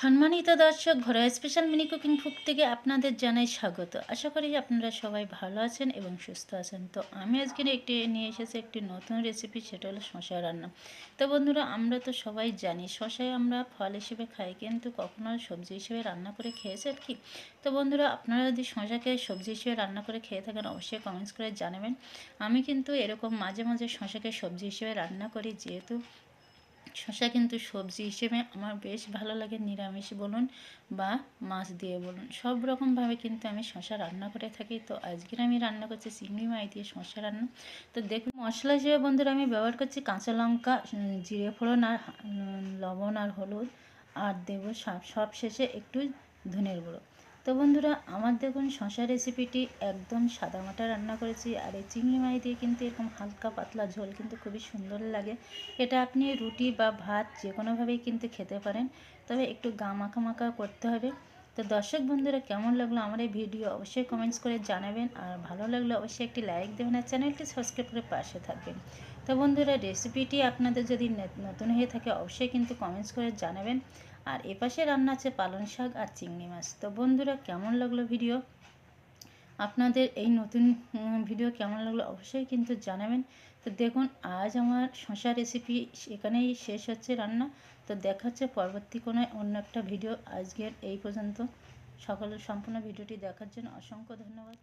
সম্মানিত দর্শক ঘরোয়া স্পেশাল মিনি কুকিং ফুক থেকে আপনাদের জানাই স্বাগত। আশা করি আপনারা সবাই ভালো আছেন এবং সুস্থ আছেন। তো আমি আজকে একটি নিয়ে এসেছি একটি নতুন রেসিপি সেটা হলো শশা রান্না। তো বন্ধুরা, আমরা তো সবাই জানি শশায় আমরা ফল হিসেবে খাই, কিন্তু কখনো সবজি হিসেবে রান্না করে খেয়েছেন কি? তো বন্ধুরা, আপনারা যদি শশাকে সবজি হিসেবে রান্না করে খেয়ে থাকেন, অবশ্যই কমেন্টস করে জানাবেন। আমি কিন্তু এরকম মাঝে মাঝে শশাকে সবজি হিসেবে রান্না করি, যেহেতু শসা কিন্তু সবজি হিসেবে আমার বেশ ভালো লাগে, নিরামিষ বলুন বা মাছ দিয়ে বলুন। সব রকমভাবে কিন্তু আমি শসা রান্না করে থাকি। তো আজকের আমি রান্না করছি চিংড়ি মাছ দিয়ে শসা রান্না। তো দেখুন, মশলা হিসেবে বন্ধুরা আমি ব্যবহার করছি কাঁচা লঙ্কা জিরে ফোড়ন আর লবণ আর হলুদ। আর দেবো সব সব শেষে একটু ধনের গুঁড়ো। তো বন্ধুরা, আমার দেখুন শশা রেসিপিটি একদম সাদামাটা রান্না করেছি, আর এই চিংড়ি মাছ দিয়ে কিন্তু এরকম হালকা পাতলা ঝোল কিন্তু খুবই সুন্দর লাগে। এটা আপনি রুটি বা ভাত যে কোনোভাবেই কিন্তু খেতে পারেন, তবে একটু গা মাখা মাখা করতে হবে। তো দর্শক বন্ধুরা, কেমন লাগল আমার এই ভিডিও? অবশ্যই কমেন্টস করে জানাবেন আর ভালো লাগলে অবশ্যই একটি লাইক দেবেন আর চ্যানেলটি সাবস্ক্রাইব করে পাশে থাকবেন। তো বন্ধুরা রেসিপিটি আপনাদের যদি নতুন হয়ে থাকে অবশ্যই কিন্তু কমেন্টস করে জানাবেন। আর এপাশে রান্না আছে পালং শাক আর চিংড়ি মাছ। তো বন্ধুরা, কেমন লাগল ভিডিও আপনাদের এই নতুন ভিডিও কেমন লাগল অবশ্যই কিন্তু জানাবেন। তো দেখুন, আজ আমার শশা রেসিপি এখানেই শেষ হচ্ছে রান্না। তো দেখা হচ্ছে পরবর্তী কোনো অন্য একটা ভিডিও আজকের এই পর্যন্ত। সকলের সম্পূর্ণ ভিডিওটি দেখার জন্য অসংখ্য ধন্যবাদ।